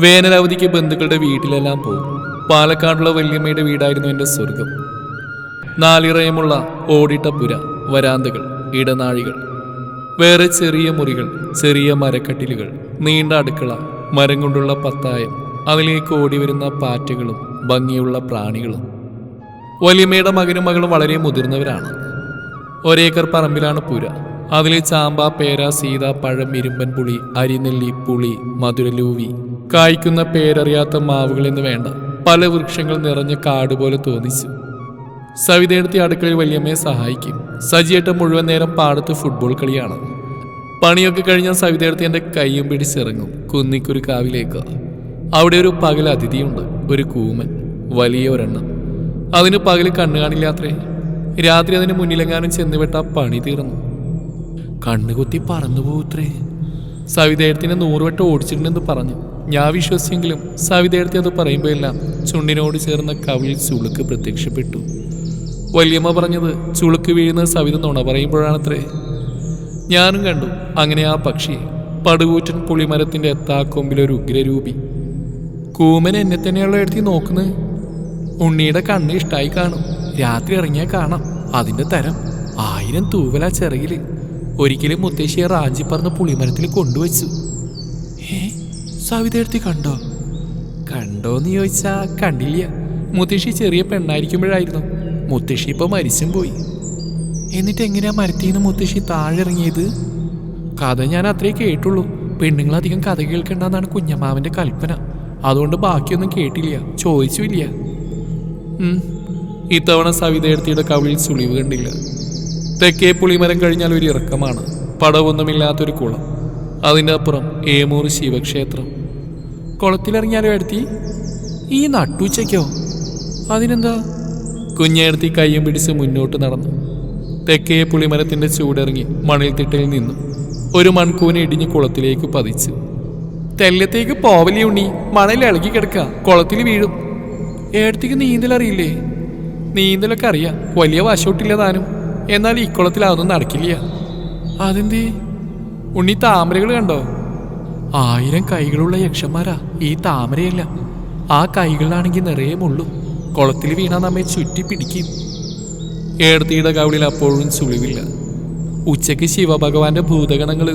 വേനലവധിക്ക് ബന്ധുക്കളുടെ വീട്ടിലെല്ലാം പോകും പാലക്കാടുള്ള വല്യമ്മയുടെ വീടായിരുന്നു എന്റെ സ്വർഗം നാലിറയമുള്ള ഓടിട്ട പുര വരാന്തകൾ ഇടനാഴികൾ. വേറെ ചെറിയ മുറികൾ ചെറിയ മരക്കട്ടിലുകൾ നീണ്ട അടുക്കള മരം കൊണ്ടുള്ള പത്തായം അതിലേക്ക് ഓടി വരുന്ന പാറ്റകളും ഭംഗിയുള്ള പ്രാണികളും. വലിയമ്മയുടെ മകനും മകളും വളരെ മുതിർന്നവരാണ്. ഒരേക്കർ പറമ്പിലാണ് പുര. അതിലെ ചാമ്പ പേര സീത പഴം ഇരുമ്പൻ പുളി അരിനെല്ലി പുളി മധുരലൂവി കായ്ക്കുന്ന പേരറിയാത്ത മാവുകളെന്ന് വേണ്ട. പല വൃക്ഷങ്ങൾ നിറഞ്ഞ കാട് പോലെ തോന്നിച്ചു. സവിതയെടുത്തി അടുക്കളയിൽ വലിയമ്മയെ സഹായിക്കും. സജിയേട്ട മുഴുവൻ നേരം പാടത്ത് ഫുട്ബോൾ കളിയാണ്. പണിയൊക്കെ കഴിഞ്ഞാൽ സവിതയെടുത്ത് എന്റെ കൈയും പിടിച്ചിറങ്ങും. കുന്നിക്കൊരു കാവിലേക്ക്. അവിടെ ഒരു പകൽ അതിഥിയുണ്ട്. ഒരു കൂമൻ. വലിയ ഒരെണ്ണം. അതിന് പകൽ കണ്ണു കാണില്ലാത്രേ രാത്രി അതിന് മുന്നിലെങ്ങാനും ചെന്നുവിട്ട പണി തീർന്നു. കണ്ണുകുത്തി പറന്നു പോവുത്രേ. സവിതയത്തിന് നൂറുവട്ടം ഓടിച്ചിട്ടുണ്ടെന്ന് പറഞ്ഞു. ഞാൻ വിശ്വസിച്ചെങ്കിലും സവിതേടത്തി അത് പറയുമ്പോഴെല്ലാം ചുണ്ടിനോട് ചേർന്ന കവിളിൽ ചുളുക്ക് പ്രത്യക്ഷപ്പെട്ടു. വല്യമ്മ പറഞ്ഞത് ചുളുക്ക് വീഴുന്ന സവിത നുണ പറയുമ്പോഴാണത്രേ. ഞാനും കണ്ടു അങ്ങനെ ആ പക്ഷി പടുകൂറ്റൻ പുളിമരത്തിന്റെ എത്താക്കൊമ്പിലൊരു ഉഗ്രരൂപി. കൂമൻ എന്നെ തന്നെയുള്ള എടുത്തി നോക്കുന്നത്. ഉണ്ണിയുടെ കണ്ണ് ഇഷ്ടായി കാണും. രാത്രി ഇറങ്ങിയാൽ കാണാം. അതിന്റെ തരം ആയിരം തൂവല ചിറകിൽ. ഒരിക്കലും മുത്തശ്ശിയെ റാഞ്ചി പറന്ന് പുളിമരത്തിൽ കൊണ്ടുവച്ചു. സവിതയെടുത്തി കണ്ടോ? കണ്ടോന്ന് ചോദിച്ചാ കണ്ടില്ല. മുത്തശ്ശി ചെറിയ പെണ്ണായിരിക്കുമ്പോഴായിരുന്നു. മുത്തശ്ശി ഇപ്പൊ മരിച്ചും പോയി. എന്നിട്ട് എങ്ങനെയാ മരത്തിന്ന് മുത്തശ്ശി താഴെ ഇറങ്ങിയത് കഥ ഞാൻ അത്രേ കേട്ടുള്ളൂ. പെണ്ണുങ്ങളധികം കഥ കേൾക്കണ്ടെന്നാണ് കുഞ്ഞമ്മാവന്റെ കൽപ്പന. അതുകൊണ്ട് ബാക്കിയൊന്നും കേട്ടില്ല ചോദിച്ചുമില്ല. ഇത്തവണ സവിതയെടുത്തിയുടെ കവിളിൽ സുളിവ് കണ്ടില്ല. തെക്കേ പുളിമരം കഴിഞ്ഞാൽ ഒരു ഇറക്കമാണ്. പടവൊന്നുമില്ലാത്തൊരു കുളം. അതിന്റെ അപ്പുറം ഏമൂർ ശിവക്ഷേത്രം. കുളത്തിലിറങ്ങിയാലോ എടുത്തി ഈ നട്ടുച്ചയ്ക്കോ? അതിനെന്താ? കുഞ്ഞെടുത്തി കയ്യും പിടിച്ച് മുന്നോട്ട് നടന്നു. തെക്കേ പുളിമരത്തിന്റെ ചൂടിറങ്ങി മണിൽ തിട്ടയിൽ നിന്നു. ഒരു മൺകൂന ഇടിഞ്ഞ് കുളത്തിലേക്ക് പതിച്ചു. തെല്ലത്തേക്ക് പോവലി ഉണ്ണി? മണൽ ഇളകി കിടക്ക. കുളത്തിൽ വീഴും. ഏടത്തേക്ക് നീന്തൽ അറിയില്ലേ? നീന്തലൊക്കെ അറിയാം. വലിയ വശോട്ടില്ല താനും. എന്നാൽ ഈ കുളത്തിൽ അതൊന്നും നടക്കില്ല. അതെന്തേ? ഉണ്ണി താമരകൾ കണ്ടോ? ആയിരം കൈകളുള്ള യക്ഷന്മാരാ ഈ താമരയല്ല. ആ കൈകളിലാണെങ്കിൽ നിറയെ മുള്ളു. കുളത്തിൽ വീണാ നമ്മെ ചുറ്റി പിടിക്കും. ഏടത്തിയുടെ കവിളിൽ അപ്പോഴും ചുളിവില്ല ഉച്ചയ്ക്ക് ശിവഭഗവാന്റെ ഭൂതഗണങ്ങൾ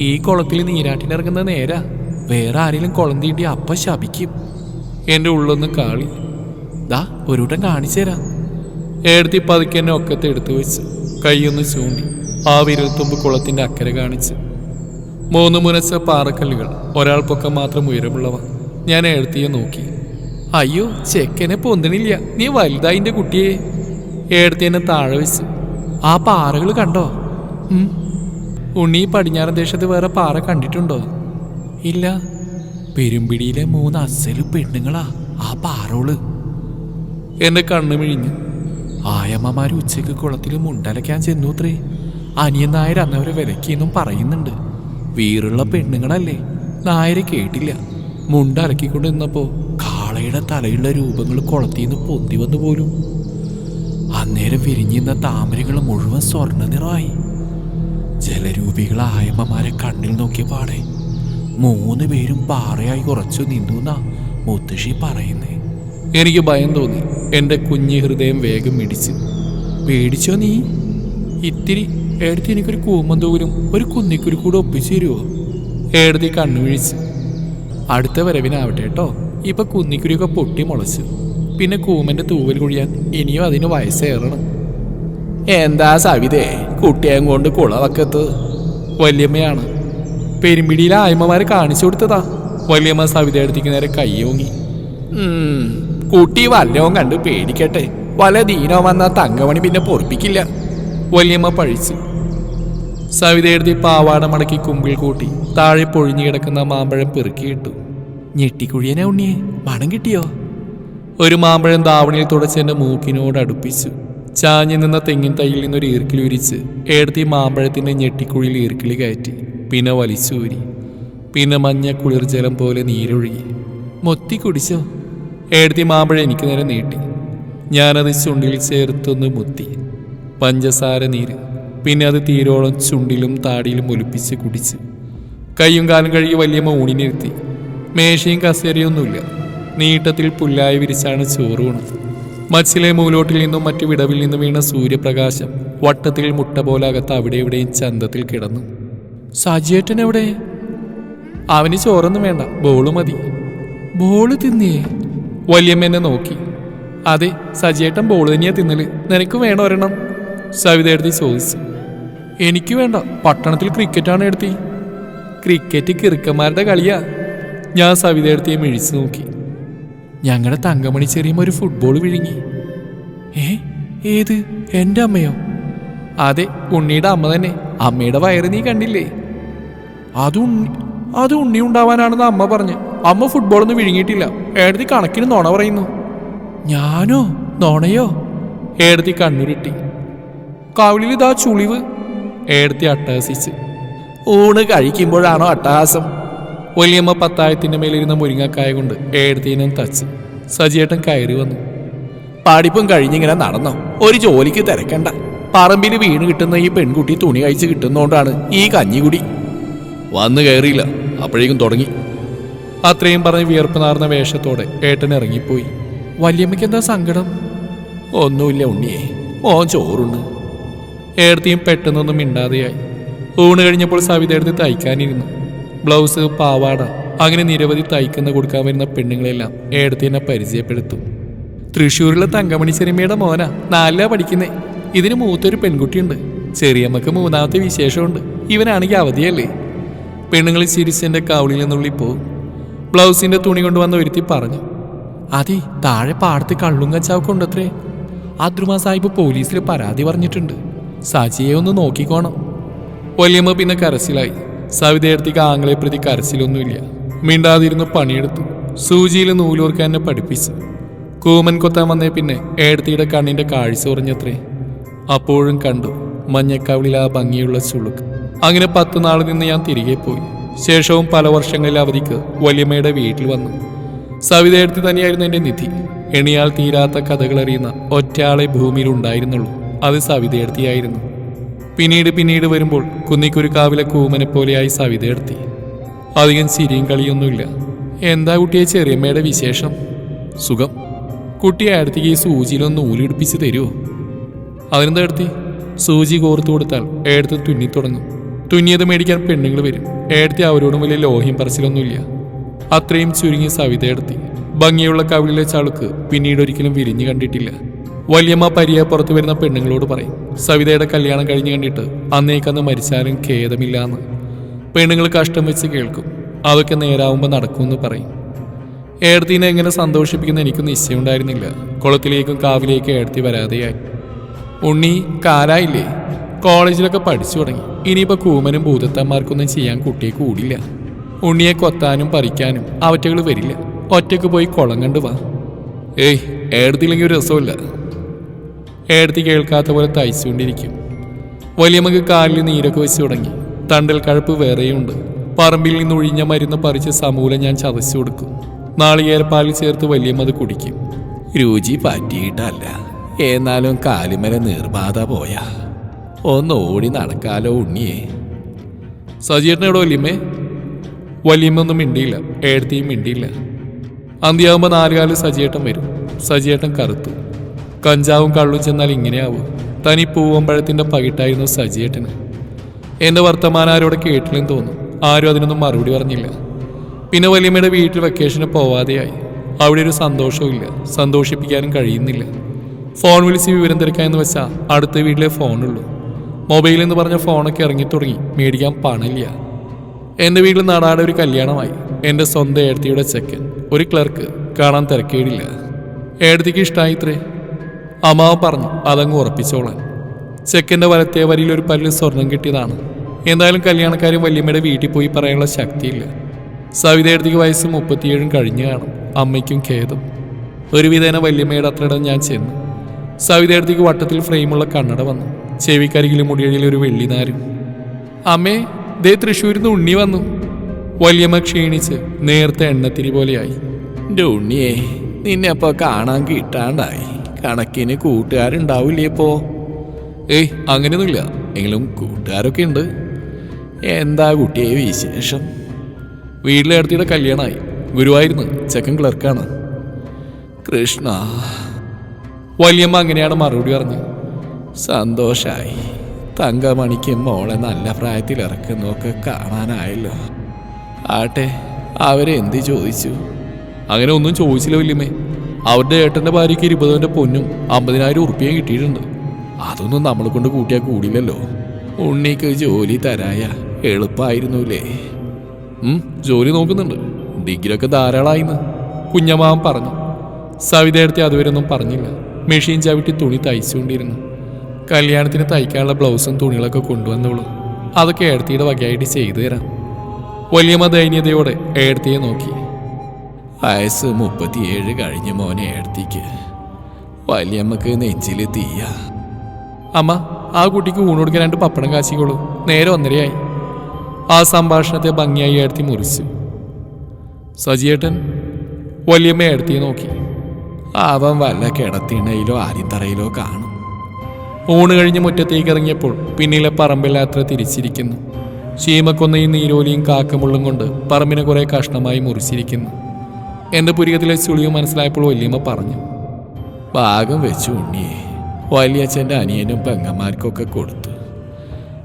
ഈ കുളത്തിൽ നീരാട്ടിനിറങ്ങുന്ന നേരാ. വേറെ ആരെങ്കിലും കുളം തീണ്ടി അപ്പ ശപിക്കും. എന്റെ ഉള്ളൊന്ന് കാളി. ദാ ഒരുട്ടം കാണിച്ചു തരാം ഏടത്തി പതുക്കെ എന്നെ ഒക്കത്തെ എടുത്തു വെച്ച് കൈയൊന്ന് ചൂണ്ടി. ആ വിരൽത്തുമ്പ് കുളത്തിന്റെ അക്കരെ കാണിച്ച്. മൂന്ന് മുനച്ച പാറക്കല്ലുകൾ ഒരാൾ പൊക്കം മാത്രം ഉയരമുള്ളവ. ഞാൻ എഴുത്തിയെ നോക്കി. അയ്യോ ചെക്കനെ പൊന്തണില്ല. നീ വലുതായിന്റെ കുട്ടിയെ. ഏടത്തി എന്നെ താഴെ വെച്ച്. ആ പാറകൾ കണ്ടോ? ഉണ്ണി പടിഞ്ഞാറൻ ദേശത്ത് വേറെ പാറ കണ്ടിട്ടുണ്ടോ? ഇല്ല. പെരുമ്പിടിയിലെ മൂന്ന് അസലു പെണ്ണുങ്ങളാ ആ പാറോൾ എന്റെ കണ്ണു മിഴിഞ്ഞു. ആയമ്മമാര് ഉച്ചയ്ക്ക് കുളത്തിൽ മുണ്ടലയ്ക്കാൻ ചെന്നൂത്രേ. അനിയൻ നായർ അന്നവരെ വിലക്കിയെന്നും പറയുന്നുണ്ട്. വീറുള്ള പെണ്ണുങ്ങളല്ലേ? നായരെ കേട്ടില്ല. മുണ്ടലക്കിക്കൊണ്ട് നിന്നപ്പോ കാളയുടെ തലയുള്ള രൂപങ്ങൾ കുളത്തിന്ന് പൊന്തി വന്നു പോലും അന്നേരം വിരിഞ്ഞിരുന്ന താമരകൾ മുഴുവൻ സ്വർണ നിറമായി. ജലരൂപികളെ ആയമ്മമാരെ കണ്ണിൽ നോക്കിയ പാടെ മൂന്ന് പേരും പാറയായി ഉറച്ചു നിന്നു എന്നാ മുത്തശ്ശി പറയുന്നേ. എനിക്ക് ഭയം തോന്നി. എന്റെ കുഞ്ഞു ഹൃദയം വേഗം മിടിച്ചു പേടിച്ചോ നീ? ഇത്തിരി ഏടത്തി എനിക്കൊരു കൂമന്തൂരും ഒരു കുന്നിക്കുരു കൂടെ ഒപ്പിച്ചു തരുമോ ഏടത്തി കണ്ണുമിഴിച്ച് അടുത്ത വരവിനാവട്ടെ കേട്ടോ. ഇപ്പൊ കുന്നിക്കുരിയൊക്കെ പൊട്ടി മുളച്ചു. പിന്നെ കൂമന്റെ തൂവൽ കുഴിയാൻ ഇനിയും അതിന് വയസ്സേറണം. എന്താ സവിതേ കുട്ടിയേം കൊണ്ട് കുളവക്കത്ത്? വല്യമ്മയാണ്. പെരുമ്പിടിയിലെ ആയ്മമാരെ കാണിച്ചു കൊടുത്തതാ. വല്യമ്മ സവിത എടുത്തേക്ക് നേരെ കയ്യോങ്ങി കുട്ടി വല്ലവും കണ്ട് പേടിക്കട്ടെ. വല ദീനോ വന്ന തങ്കമണി പിന്നെ പൊറപ്പിക്കില്ല. വല്യമ്മ പഴിച്ചു. സവിതയെടുത്തി പാവാട മടക്കി കുമ്പിൾ കൂട്ടി താഴെ പൊഴിഞ്ഞു കിടക്കുന്ന മാമ്പഴം പെറുക്കിയിട്ടു. ഞെട്ടിക്കുഴിയനെ ഉണ്ണിയെ മണം കിട്ടിയോ? ഒരു മാമ്പഴം ദാവണിയിൽ തുടച്ച് എന്റെ മൂക്കിനോട് അടുപ്പിച്ചു. ചാഞ്ഞു നിന്ന തെങ്ങിൻ തൈയിൽ നിന്നൊരു ഈർക്കിൽ ഉരിച്ച് എടുത്തി മാമ്പഴത്തിന്റെ ഞെട്ടിക്കുഴിയിൽ ഈർക്കിളി കയറ്റി. പിന്നെ വലിച്ചൂരി പിന്നെ മഞ്ഞ കുളിർ ജലം പോലെ നീരൊഴുകി. മൊത്തി കുടിച്ചോ? എടുത്തി മാമ്പഴം എനിക്ക് നേരെ നീട്ടി. ഞാനത് ചുണ്ടിൽ ചേർത്തൊന്ന് മുത്തി. പഞ്ചസാര നീര്. പിന്നെ അത് തീരോളം ചുണ്ടിലും താടിയിലും ഒലിപ്പിച്ച് കുടിച്ച്. കൈയും കാലും കഴുകി വലിയമ്മ ഊണിനിരുത്തി മേശയും കസേരയൊന്നുമില്ല. നീട്ടത്തിൽ പുല്ലായി വിരിച്ചാണ് ചോറ് ഉണത് മച്ചിലെ മൂലോട്ടിൽ നിന്നും മറ്റു വിടവിൽ നിന്നും വീണ സൂര്യപ്രകാശം വട്ടത്തിൽ മുട്ട പോലെ അകത്ത് അവിടെ ഇവിടെയും ചന്തത്തിൽ കിടന്നു. സജിയേട്ടൻ എവിടെ? അവന് ചോറൊന്നും വേണ്ട. ബോൾ മതി. ബോൾ തിന്നിയേ വല്യമ്മ നോക്കി. അതെ സജിയേട്ടൻ ബോൾ തന്നെയാ തിന്നൽ. നിനക്ക് വേണോ ഒരെണ്ണം? സവിത എടുത്തി ചോദിച്ചു. എനിക്ക് വേണ്ട. പട്ടണത്തിൽ ക്രിക്കറ്റാണ് എടുത്തി. ക്രിക്കറ്റ് കിറുക്കന്മാരുടെ കളിയാ. ഞാൻ സവിത എടുത്തിയെ മിഴിച്ചു നോക്കി. ഞങ്ങളുടെ തങ്കമണി ചെറിയമ്മ ഒരു ഫുട്ബോൾ വിഴുങ്ങി. ഏ ഏത്? എന്റെ അമ്മയോ? അതെ ഉണ്ണിയുടെ അമ്മ തന്നെ. അമ്മയുടെ വയറ് നീ കണ്ടില്ലേ? അത് ഉണ്ണി അത് ഉണ്ണി ഉണ്ടാവാനാണെന്ന് അമ്മ പറഞ്ഞു. അമ്മ ഫുട്ബോളൊന്നും വിഴുങ്ങിയിട്ടില്ല. ഏടത്തി കണക്കിന് നോണ പറയുന്നു. ഞാനോ? നോണയോ? ഏടത്തി കണ്ണുരുട്ടി. കാവിളിൽ ഇതാ ചുളിവ്. ഏടത്തി അട്ടഹസിച്ച്. ഊണ് കഴിക്കുമ്പോഴാണോ അട്ടഹാസം? വലിയമ്മ പത്തായത്തിന്റെ മേലിരുന്ന മുരിങ്ങക്കായ കൊണ്ട് ഏടത്തിനും തച്ച് സജിയേട്ടൻ കയറി വന്നു. പഠിപ്പും കഴിഞ്ഞിങ്ങനെ നടന്നോ? ഒരു ജോലിക്ക് തിരക്കണ്ട. പറമ്പിൽ വീണ് കിട്ടുന്ന ഈ പെൺകുട്ടി തുണി കഴിച്ച് കിട്ടുന്നോണ്ടാണ് ഈ കഞ്ഞികുടി. വന്നു കയറിയില്ല. അപ്പോഴേക്കും തുടങ്ങി. അത്രയും പറഞ്ഞ് വിയർപ്പ് നാർന്ന വേഷത്തോടെ ഏട്ടൻ ഇറങ്ങിപ്പോയി. വല്യമ്മയ്ക്ക് എന്താ സങ്കടം? ഒന്നുമില്ല ഉണ്ണിയേ. ഓൻ ചോറുണ്ട് ഏടത്തിയും പെട്ടെന്നൊന്നും മിണ്ടാതെയായി. ഊണ് കഴിഞ്ഞപ്പോൾ സവിത എടുത്ത് തയ്ക്കാനിരുന്നു. ബ്ലൗസ് പാവാട അങ്ങനെ നിരവധി തയ്ക്കുന്ന കൊടുക്കാൻ വരുന്ന പെണ്ണുങ്ങളെല്ലാം ഏടത്തിനെ പരിചയപ്പെടുത്തും. തൃശ്ശൂരിലെ തങ്കമണി ചെറിയമ്മയുടെ മോന നാലാ പഠിക്കുന്നേ. ഇതിന് മൂത്തൊരു പെൺകുട്ടിയുണ്ട്. ചെറിയമ്മക്ക് മൂന്നാമത്തെ വിശേഷമുണ്ട്. ഇവനാണെങ്കിൽ അവധിയല്ലേ? പെണ്ണുങ്ങൾ ചിരിച്ചെന്റെ കാവളിൽ നിന്നുള്ളി ബ്ലൗസിന്റെ തുണി കൊണ്ടുവന്ന് ഒരുത്തി പറഞ്ഞു അതെ താഴെ പാടത്ത് കള്ളും കച്ചാവൊക്കെ ഉണ്ടത്രേ. അദ്രുമ സാഹിബ് പോലീസിൽ പരാതി പറഞ്ഞിട്ടുണ്ട്. സജിയെ ഒന്ന് നോക്കിക്കോണം. വല്യമ്മ പിന്നെ കരസിലായി സവിതയടുത്തേക്ക് ആങ്ങളെ പ്രതി കരസിലൊന്നുമില്ല മിണ്ടാതിരുന്ന് പണിയെടുത്തു. സൂചിയിൽ നൂലൂർക്കാൻ എന്നെ പഠിപ്പിച്ചു. കൂമൻ കൊത്താൻ വന്നേ പിന്നെ ഏടത്തിയുടെ കണ്ണിന്റെ കാഴ്ച കുറഞ്ഞത്രേ അപ്പോഴും കണ്ടു മഞ്ഞക്കവിളിൽ ആ ഭംഗിയുള്ള ചുളുക്ക്. അങ്ങനെ പത്ത് നാളിൽ നിന്ന് ഞാൻ തിരികെ പോയി. ശേഷവും പല വർഷങ്ങളിൽ അവധിക്ക് വല്യമ്മയുടെ വീട്ടിൽ വന്നു. സവിതയെടുത്ത് തന്നെയായിരുന്നു എന്റെ നിധി. എണിയാൽ തീരാത്ത കഥകളറിയുന്ന ഒറ്റയാളെ ഭൂമിയിൽ ഉണ്ടായിരുന്നുള്ളൂ. അത് സവിതയെടുത്തിയായിരുന്നു പിന്നീട് പിന്നീട് വരുമ്പോൾ കുന്നിക്കുരുക്കാവിലെ കൂമനെ പോലെയായി സവിതയെടുത്തി അധികം ചിരിയും കളിയൊന്നുമില്ല. എന്താ കുട്ടിയെ ചെറിയമ്മയുടെ വിശേഷം? സുഖം. കുട്ടിയെ അടുത്തേക്ക് ഈ സൂചിയിലൊന്ന് ഊലിടിപ്പിച്ച് തരുമോ അതിനെന്താ എടുത്തി? സൂചി കോർത്തു കൊടുത്താൽ ഏടത്ത് തുന്നി തുടങ്ങും തുന്നിയത് മേടിക്കാൻ പെണ്ണുങ്ങൾ വരും. എടുത്തി അവരോടും വലിയ ലോഹ്യം പറച്ചിലൊന്നുമില്ല. അത്രയും ചുരുങ്ങി സവിത എടുത്തി. ഭംഗിയുള്ള കവിളിലെ ചളുക്ക് പിന്നീട് ഒരിക്കലും വിരിഞ്ഞു കണ്ടിട്ടില്ല. വല്യമ്മ പരിയ പുറത്തു വരുന്ന പെണ്ണുങ്ങളോട് പറയും സവിതയുടെ കല്യാണം കഴിഞ്ഞ് കണ്ടിട്ട് അന്നേക്കന്ന് മരിച്ചാലും ഖേദമില്ലാന്ന്. പെണ്ണുങ്ങൾ കഷ്ടം വെച്ച് കേൾക്കും. അതൊക്കെ നേരാവുമ്പോൾ നടക്കുമെന്ന് പറയും. ഏടത്തിനെ എങ്ങനെ സന്തോഷിപ്പിക്കുന്ന എനിക്ക് നിശ്ചയമുണ്ടായിരുന്നില്ല. കുളത്തിലേക്കും കാവിലേക്കും ഏടത്തി വരാതെയായി. ഉണ്ണി കാലായില്ലേ കോളേജിലൊക്കെ പഠിച്ചു തുടങ്ങി. ഇനിയിപ്പോൾ കൂമനും ഭൂതത്തന്മാർക്കൊന്നും ചെയ്യാൻ കുട്ടിയെ കൂടില്ല. ഉണ്ണിയെ കൊത്താനും പറിക്കാനും അവറ്റകൾ വരില്ല. ഒറ്റയ്ക്ക് പോയി കുളം കണ്ടു വാ. ഏയ് ഏടത്തില്ലെങ്കിൽ ഒരു രസമില്ല ഏടത്തി കേൾക്കാത്ത പോലെ തയ്ച്ചുകൊണ്ടിരിക്കും. വലിയമ്മക്ക് കാലിൽ നീരൊക്കെ വെച്ച് തുടങ്ങി. തണ്ടൽ കഴപ്പ് വേറെയുണ്ട്. പറമ്പിൽ നിന്ന് ഒഴിഞ്ഞ മരുന്ന് പറിച്ച് സമൂലം ഞാൻ ചതച്ചു കൊടുക്കും. നാളികേരപ്പാലിൽ ചേർത്ത് വലിയമ്മ അത് കുടിക്കും. രുചി പറ്റിയിട്ടല്ല. എന്നാലും കാലിമല നീർബാധ പോയാ. ഒന്ന് ഓടി നടക്കാലോ ഉണ്ണിയെ. സജീറിനോട് വലിയമ്മേ? വലിയമ്മൊന്നും മിണ്ടിയില്ല. ഏടത്തിയും മിണ്ടിയില്ല. അന്ത്യാവുമ്പോൾ നാലുകാലം സജിയേട്ടൻ വരും. സജിയേട്ടൻ കറുത്തു. കഞ്ചാവും കള്ളും ചെന്നാൽ ഇങ്ങനെയാവും. തനി പൂവമ്പഴത്തിന്റെ പകിട്ടായിരുന്നു സജിയേട്ടന്. എന്റെ വർത്തമാനം ആരോടെ കേട്ടില്ലെന്ന് തോന്നും ആരും അതിനൊന്നും മറുപടി പറഞ്ഞില്ല. പിന്നെ വലിയമ്മയുടെ വീട്ടിൽ വെക്കേഷന് പോവാതെയായി. അവിടെ ഒരു സന്തോഷവും സന്തോഷിപ്പിക്കാനും കഴിയുന്നില്ല. ഫോൺ വിളിച്ച് വിവരം തിരക്കാന്ന് വെച്ചാൽ അടുത്ത വീട്ടിലെ ഫോണുള്ളൂ മൊബൈൽ എന്ന് പറഞ്ഞ ഫോണൊക്കെ ഇറങ്ങി തുടങ്ങി മേടിക്കാൻ പണമില്ല എന്റെ വീട്ടിൽ നാടാടെ ഒരു കല്യാണമായി. എന്റെ സ്വന്തം ഏടത്തിയുടെ ചെക്കൻ. ഒരു ക്ലർക്ക് കാണാൻ തിരക്കേടില്ല. ഏടത്തിക്ക് ഇഷ്ടമായി ഇത്രേ. അമ്മാവ പറഞ്ഞു അതങ്ങ് ഉറപ്പിച്ചോളാൻ. ചെക്കന്റെ വലത്തെ വരിയിൽ ഒരു പല്ല് സ്വർണം കിട്ടിയതാണ്. എന്തായാലും കല്യാണക്കാരും വല്യമ്മയുടെ വീട്ടിൽ പോയി പറയാനുള്ള ശക്തിയില്ല. സവിതയടുത്തേക്ക് വയസ്സ് മുപ്പത്തിയേഴും കഴിഞ്ഞു കാണും. അമ്മയ്ക്കും ഖേദം. ഒരു വിധേന വല്യമ്മയുടെ അത്രയിടം ഞാൻ ചെന്നു. സവിതയടുത്തേക്ക് വട്ടത്തിൽ ഫ്രെയിമുള്ള കണ്ണട വന്നു. ചെവിക്കരികിലും മുടിയടിയിൽ ഒരു വെള്ളിനാരും. അമ്മേ ദേ തൃശ്ശൂരിൽ നിന്ന് ഉണ്ണി വന്നു. വല്യമ്മ ക്ഷീണിച്ച് നേരത്തെ എണ്ണത്തിരി പോലെയായി. എന്റെ ഉണ്ണിയെ നിന്നെ അപ്പോൾ കാണാൻ കിട്ടാണ്ടായി. കണക്കിന് കൂട്ടുകാരുണ്ടാവില്ലേ ഇപ്പോ? ഏയ് അങ്ങനെയൊന്നുമില്ല. എങ്കിലും കൂട്ടുകാരൊക്കെ ഉണ്ട്. എന്താ കുട്ടിയെ വിശേഷം? വീട്ടിലെ അടുത്തിയുടെ കല്യാണമായി. ഗുരുവായിരുന്നു. ചെക്കൻ ക്ലർക്കാണ്. കൃഷ്ണ. വലിയമ്മ അങ്ങനെയാണ് മറുപടി പറഞ്ഞത് സന്തോഷായി. തങ്കമണിക്ക് മോളെ നല്ല പ്രായത്തിൽ ഇറക്കുന്നൊക്കെ കാണാനായല്ലോ. ആട്ടെ അവരെന്ത് ചോദിച്ചു? അങ്ങനെ ഒന്നും ചോദിച്ചില്ല വല്യമ്മേ. അവരുടെ ഏട്ടന്റെ ഭാര്യയ്ക്ക് ഇരുപതിന്റെ പൊന്നും അമ്പതിനായിരം ഉറുപ്പിയും കിട്ടിയിട്ടുണ്ട്. അതൊന്നും നമ്മൾ കൊണ്ട് കൂട്ടിയാൽ കൂടില്ലല്ലോ ഉണ്ണിക്ക് ജോലി തരായ എളുപ്പമായിരുന്നുല്ലേ ജോലി നോക്കുന്നുണ്ട്. ഡിഗ്രി ഒക്കെ ധാരാളമായിന്ന് കുഞ്ഞമാവൻ പറഞ്ഞു. സവിതയെടുത്ത് അതുവരെ ഒന്നും പറഞ്ഞില്ല. മെഷീൻ ചവിട്ടി തുണി തയ്ച്ചുകൊണ്ടിരുന്നു. കല്യാണത്തിന് തയ്ക്കാനുള്ള ബ്ലൗസും തുണികളൊക്കെ കൊണ്ടുവന്നോളൂ. അതൊക്കെ ഏടത്തിയുടെ വകയായിട്ട് ചെയ്തു തരാം. വലിയമ്മ ദയനീയതയോടെ ഏടത്തിയെ നോക്കി. വയസ്സ് മുപ്പത്തിയേഴ് കഴിഞ്ഞ മോനെ എടുത്തേക്ക്. വലിയമ്മക്ക് നെഞ്ചിൽ തീയ. അമ്മ ആ കുട്ടിക്ക് ഊണ് കൊടുക്കാൻ രണ്ട് പപ്പടം കാശിക്കോളൂ നേരെ ഒന്നരയായി. ആ സംഭാഷണത്തെ ഭംഗിയായി എടുത്തി മുറിച്ചു. സജിയേട്ടൻ വലിയമ്മ എടുത്തി നോക്കി. അവൻ വല്ല കിടത്തിണയിലോ ആരിത്തറയിലോ കാണും. ഊണ് കഴിഞ്ഞ് മുറ്റത്തേക്ക് ഇറങ്ങിയപ്പോൾ പിന്നിലെ പറമ്പില്ലാത്ര തിരിച്ചിരിക്കുന്നു. ചീമക്കൊന്നയും നീരോലിയും കാക്കമുള്ളും കൊണ്ട് പറമ്പിനെ കുറെ കഷ്ണമായി മുറിച്ചിരിക്കുന്നു. എന്റെ പുരികത്തിലെ ചുളിയും മനസ്സിലായപ്പോൾ വല്യമ്മ പറഞ്ഞു ഭാഗം വെച്ചു ഉണ്ണിയെ വലിയച്ഛന്റെ അനിയനും പെങ്ങന്മാർക്കൊക്കെ കൊടുത്തു.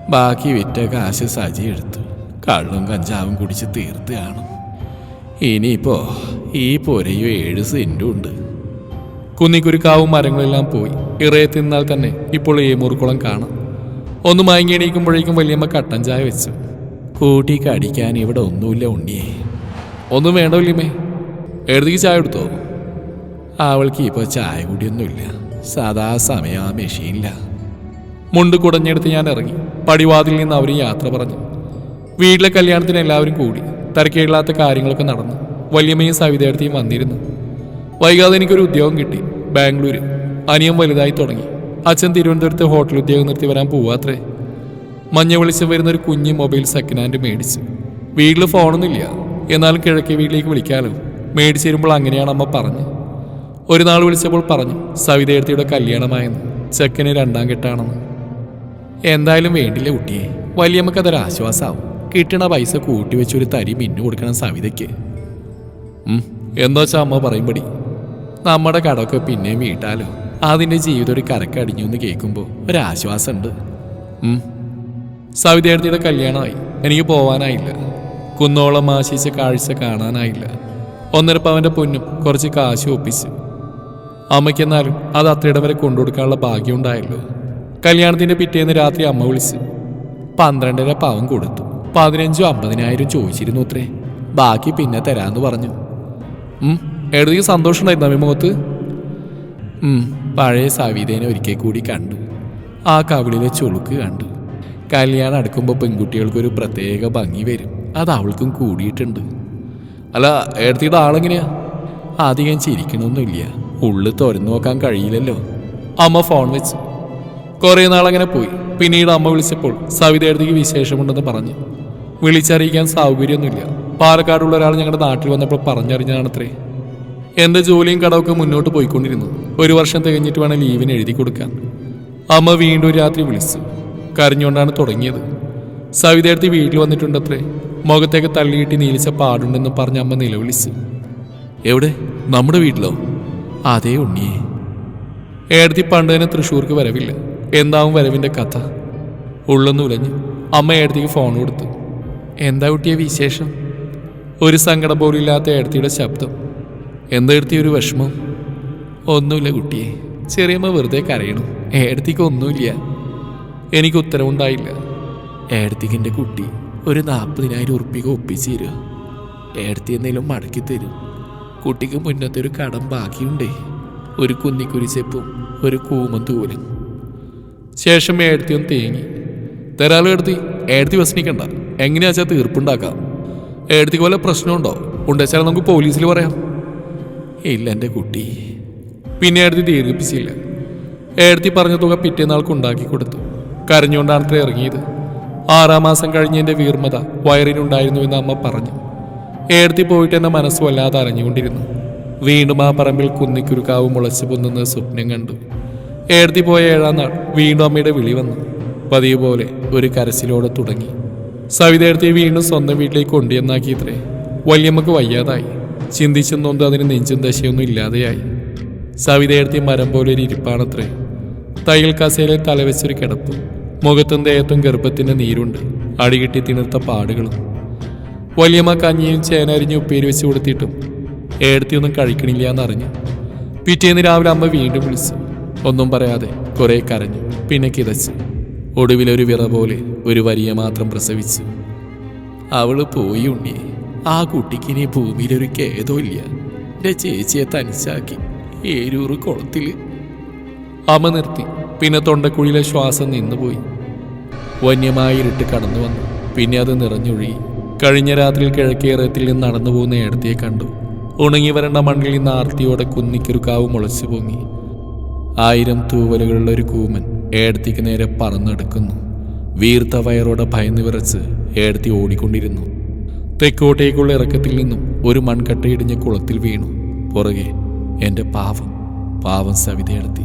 ബാക്കി വിറ്റ കാശ് സജി എടുത്തു. കള്ളും കഞ്ചാവും കുടിച്ച് തീർത്ത് ഇനിയിപ്പോ ഈ പൊരയും ഏഴ് സെന്റും ഉണ്ട്. കുന്നിക്കുരുക്കാവും മരങ്ങളെല്ലാം പോയി. ഇറയെ തിന്നാൽ തന്നെ ഇപ്പോൾ ഏമൂർക്കുളം കാണാം. ഒന്ന് മയങ്ങി എണീക്കുമ്പോഴേക്കും വലിയമ്മ കട്ടൻ ചായ വെച്ചു. കൂട്ടി കടിക്കാൻ ഇവിടെ ഒന്നുമില്ല ഉണ്ണിയെ. ഒന്നും വേണ്ട വല്യമ്മേ എഴുതിക്ക് ചായ എടുത്തോ? അവൾക്ക് ഇപ്പോൾ ചായ കൂടിയൊന്നുമില്ല. സദാ സമയം ആ മെഷീനില്ല മുണ്ട് കുടഞ്ഞെടുത്ത് ഞാൻ ഇറങ്ങി. പടിവാതിൽ നിന്ന് അവർ യാത്ര പറഞ്ഞു. വീട്ടിലെ കല്യാണത്തിന് എല്ലാവരും കൂടി. തിരക്കേടില്ലാത്ത കാര്യങ്ങളൊക്കെ നടന്നു. വല്യമ്മയും സവിതയെടുത്തിയും വന്നിരുന്നു. വൈകാതെ എനിക്കൊരു ഉദ്യോഗം കിട്ടി. ബാംഗ്ലൂർ അനിയം വലുതായി തുടങ്ങി. അച്ഛൻ തിരുവനന്തപുരത്ത് ഹോട്ടൽ ഉദ്യോഗം നിർത്തി വരാൻ പോവാത്രേ. മഞ്ഞ വെളിച്ചം വരുന്ന ഒരു കുഞ്ഞ് മൊബൈൽ സെക്കൻഡ് ഹാൻഡ് മേടിച്ചു. വീട്ടിൽ ഫോണൊന്നുമില്ല എന്നാലും കിഴക്കേ വീട്ടിലേക്ക് വിളിക്കാലോ. മേടിച്ചു തരുമ്പോൾ അങ്ങനെയാണ് അമ്മ പറഞ്ഞു ഒരു നാൾ വിളിച്ചപ്പോൾ പറഞ്ഞു സവിതയെടുത്തിയുടെ കല്യാണമായെന്ന്. ചെക്കന് രണ്ടാം കെട്ടാണെന്ന്. എന്തായാലും വേണ്ടില്ല കുട്ടിയെ. വലിയമ്മക്ക് അതൊരു ആശ്വാസമാവും കിട്ടണ പൈസ കൂട്ടി വെച്ചൊരു തരി മിന്നു കൊടുക്കണം സവിതയ്ക്ക്. എന്താ വെച്ചാ അമ്മ പറയുമ്പടി? നമ്മുടെ കടമൊക്കെ പിന്നെയും വീട്ടാലോ. അതിന്റെ ജീവിതം ഒരു കരക്കടിഞ്ഞു എന്ന് കേൾക്കുമ്പോൾ ഒരാശ്വാസമുണ്ട്. ഉം. സവിതേടത്തിയുടെ കല്യാണമായി. എനിക്ക് പോവാനായില്ല. കുന്നോളം ആശിച്ച കാഴ്ച കാണാനായില്ല. ഒന്നര പവന്റെ പൊന്നും കുറച്ച് കാശ് ഒപ്പിച്ച്. അമ്മയ്ക്കെന്നാലും അത് അത്രയുടെ വരെ കൊണ്ടുകൊടുക്കാനുള്ള ഭാഗ്യം ഉണ്ടായല്ലോ. കല്യാണത്തിന്റെ പിറ്റേന്ന് രാത്രി അമ്മ വിളിച്ച് പന്ത്രണ്ടര പവൻ കൊടുത്തു. പതിനഞ്ചും അമ്പതിനായിരം ചോദിച്ചിരുന്നു അത്രേ. ബാക്കി പിന്നെ തരാമെന്ന് പറഞ്ഞു. ഉം, സന്തോഷം സന്തോഷമുണ്ടായിരുന്നു അമ്മ മുഖത്ത്? പഴയ സവിതേനെ ഒരിക്കൽ കൂടി കണ്ടു. ആ കവിളിലെ ചുളുക്ക് കണ്ടു. കല്യാണം അടുക്കുമ്പോൾ പെൺകുട്ടികൾക്കൊരു പ്രത്യേക ഭംഗി വരും. അത് അവൾക്കും കൂടിയിട്ടുണ്ട്. അല്ല ഏടത്തിയുടെ ആളെങ്ങനെയാ? അധികം ചിരിക്കണമൊന്നുമില്ല ഉള്ളു തുറന്നു നോക്കാൻ കഴിയില്ലല്ലോ. അമ്മ ഫോൺ വെച്ച്. കുറേ നാളങ്ങനെ പോയി. പിന്നീട് അമ്മ വിളിച്ചപ്പോൾ സവിതയെടുത്തേക്ക് വിശേഷമുണ്ടെന്ന് പറഞ്ഞു. വിളിച്ചറിയിക്കാൻ സൗകര്യമൊന്നുമില്ല. പാലക്കാടുള്ള ഒരാൾ ഞങ്ങളുടെ നാട്ടിൽ വന്നപ്പോൾ പറഞ്ഞറിഞ്ഞതാണത്രേ. എന്റെ ജോലിയും കടമൊക്കെ മുന്നോട്ട് പോയിക്കൊണ്ടിരുന്നു. ഒരു വർഷം തികഞ്ഞിട്ട് വേണം ലീവിന് എഴുതി കൊടുക്കാൻ. അമ്മ വീണ്ടും രാത്രി വിളിച്ചു. കരഞ്ഞുകൊണ്ടാണ് തുടങ്ങിയത്. സവിതയെടുത്ത് വീട്ടിൽ വന്നിട്ടുണ്ടത്രേ. മുഖത്തേക്ക് തള്ളിയിട്ട് നീലിച്ച പാടുണ്ടെന്ന് പറഞ്ഞ അമ്മ നിലവിളിച്ച്. എവിടെ? നമ്മുടെ വീട്ടിലോ? അതേ ഉണ്ണിയേ. ഏടത്തി പണ്ട് തന്നെ തൃശ്ശൂർക്ക് വരവില്ല. എന്താവും വരവിന്റെ കഥ? ഉള്ളൊന്ന് ഉലഞ്ഞു അമ്മ ഏടത്തിക്ക് ഫോൺ കൊടുത്തു. എന്താ കുട്ടിയെ വിശേഷം? ഒരു സങ്കടം പോലും ഇല്ലാത്ത ഏടത്തിയുടെ ശബ്ദം. എന്താ എടുത്തി ഒരു വിഷമം? ഒന്നുമില്ല കുട്ടിയെ. ചെറിയമ്മ വെറുതെ കരയണം. ഏടത്തിക്ക് ഒന്നുമില്ല. എനിക്ക് ഉത്തരവുണ്ടായില്ല. ഏടത്തിക്ക് എന്റെ കുട്ടി ഒരു നാൽപ്പതിനായിരം ഉറുപ്പിക ഒപ്പിച്ച് തരിക ഏടത്തി എന്തെങ്കിലും മടക്കി തരും. കുട്ടിക്ക് മുന്നത്തെ ഒരു കടം ബാക്കിയുണ്ടേ. ഒരു കുന്നിക്കുരിശെപ്പും ഒരു കൂമന്തൂലും ശേഷം ഏടത്തിയും തേങ്ങി. തരാലോ എടുത്തി ഏടത്തി വസനിക്കണ്ട എങ്ങനെയാച്ചാ തീർപ്പുണ്ടാക്കാം? ഏടത്തിക്ക് വല്ല പ്രശ്നമുണ്ടോ? ഉണ്ടെച്ചാൽ നമുക്ക് പോലീസിൽ പറയാം. ഇല്ല എന്റെ കുട്ടി. പിന്നെ ഏടത്തി ദീർഘിപ്പിച്ചില്ല ഏടത്തി പറഞ്ഞ തുക പിറ്റേന്നാൾക്ക് ഉണ്ടാക്കി കൊടുത്തു. കരഞ്ഞുകൊണ്ടാണ് ഇറങ്ങിയത്. ആറാം മാസം കഴിഞ്ഞ് എന്റെ വീർമത വയറിനുണ്ടായിരുന്നു എന്ന് അമ്മ പറഞ്ഞു. ഏർത്തി പോയിട്ട് എന്ന മനസ്സ് വല്ലാതെ അരഞ്ഞുകൊണ്ടിരുന്നു വീണ്ടും ആ പറമ്പിൽ കുന്നിക്കുരുക്കാവ് മുളച്ചു പൊന്നുന്ന സ്വപ്നം കണ്ടു. ഏർത്തി പോയ ഏഴാം നാൾ വീണ്ടും അമ്മയുടെ വിളി വന്നു. പതിവ് പോലെ ഒരു കരച്ചിലോടെ തുടങ്ങി. സവിത ഏർത്തി വീണ്ടും സ്വന്തം വീട്ടിലേക്ക് കൊണ്ടുവന്നാക്കിയത്രേ. വല്യമ്മക്ക് വയ്യാതായി. ചിന്തിച്ചും നൊന്ത് അതിന് നെഞ്ചും ദശയൊന്നും ഇല്ലാതെയായി. സവിതയെടുത്തി മരം പോലെ ഒരു ഇരിപ്പാണത്രേ. തയ്യൽ കസേലയിൽ തലവെച്ചൊരു കിടപ്പ്. മുഖത്തും ദേഹത്തും ഗർഭത്തിന്റെ നീരുണ്ട്. അടികിട്ടി തിണർത്ത പാടുകളും. വലിയമ്മ കഞ്ഞിയും ചേനരിഞ്ഞ് ഉപ്പേരി വെച്ച് കൊടുത്തിട്ടും ഏടത്തിയൊന്നും കഴിക്കണില്ല എന്നറിഞ്ഞു. പിറ്റേന്ന് രാവിലെ അമ്മ വീണ്ടും വിളിച്ചു. ഒന്നും പറയാതെ കുറെ കരഞ്ഞു. പിന്നെ കിതച്ചു. ഒടുവിലൊരു വിറ പോലെ ഒരു വരിയ മാത്രം പ്രസവിച്ചു. അവൾ പോയി ഉണ്ണി. ആ കുട്ടിക്ക് ഇനി ഭൂമിയിലൊരു ഖേദവും ഇല്ല എന്റെ ചേച്ചിയെ തനിച്ചാക്കി. ഏരൂറ് കുളത്തിൽ. അമ്മ നിർത്തി. പിന്നെ തൊണ്ടക്കുഴിയിലെ ശ്വാസം നിന്നുപോയി. വന്യമായ ഇരുട്ട് കടന്നു വന്നു. പിന്നെ അത് നിറഞ്ഞൊഴുകി. കഴിഞ്ഞ രാത്രിയിൽ കിഴക്കേറത്തിൽ നിന്ന് നടന്നു പോകുന്ന ഏടത്തിയെ കണ്ടു. ഉണങ്ങി വരേണ്ട മണ്ണിൽ നിന്ന് ആർത്തിയോടെ കുന്നിക്കൊരു കാവ് മുളച്ചു പൊങ്ങി. ആയിരം തൂവലുകളുള്ള ഒരു കൂമൻ ഏടത്തിക്ക് നേരെ പറന്നെടുക്കുന്നു. വീർത്ത വയറോടെ ഭയന്ന് വിറച്ച് ഏടത്തി ഓടിക്കൊണ്ടിരുന്നു. തെക്കോട്ടേക്കുള്ള ഇറക്കത്തിൽ നിന്നും ഒരു മൺകട്ടയിടിഞ്ഞ കുളത്തിൽ വീണു. പുറകെ എന്റെ പാവം പാവം സവിതയെടുത്തി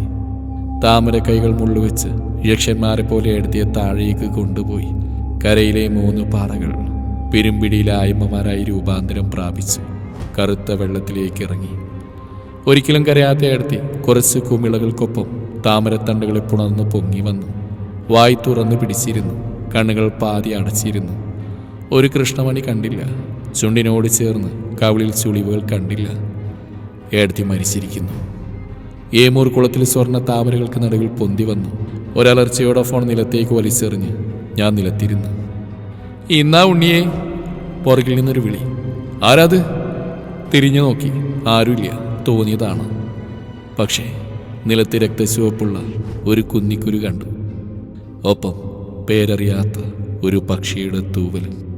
താമര കൈകൾ മുള്ളുവെച്ച് യക്ഷന്മാരെ പോലെ എടുത്തിയ താഴേക്ക് കൊണ്ടുപോയി കരയിലെ മൂന്ന് പാറകൾ പെരുമ്പിടിയിലെ ആയ്മമാരായി രൂപാന്തരം പ്രാപിച്ചു കറുത്ത വെള്ളത്തിലേക്ക് ഇറങ്ങി. ഒരിക്കലും കരയാത്ത എടുത്തി കുറച്ച് കുമിളകൾക്കൊപ്പം താമരത്തണ്ടുകളെ പുണർന്ന് പൊങ്ങി വന്നു. വായി തുറന്ന് പിടിച്ചിരുന്നു. കണ്ണുകൾ പാതി അടച്ചിരുന്നു. ഒരു കൃഷ്ണമണി കണ്ടില്ല. ചുണ്ടിനോട് ചേർന്ന് കവിളിൽ ചുളിവുകൾ കണ്ടില്ല. ഏടത്തി മരിച്ചിരിക്കുന്നു. ഏമൂർ കുളത്തിൽ സ്വർണ താമരകൾക്ക് നടുവിൽ പൊന്തി വന്നു. ഒരലർച്ചയോടെ ഫോൺ നിലത്തേക്ക് വലിച്ചെറിഞ്ഞ് ഞാൻ നിലത്തിരുന്നു. ഇന്നാ ഉണ്ണിയെ പുറകിൽ നിന്നൊരു വിളി. ആരാത്? തിരിഞ്ഞു നോക്കി. ആരുമില്ല. തോന്നിയതാണ്. പക്ഷേ നിലത്ത് രക്തചുവപ്പുള്ള ഒരു കുന്നിക്കുരു കണ്ടു. ഒപ്പം പേരറിയാത്ത ഒരു പക്ഷിയുടെ തൂവലും.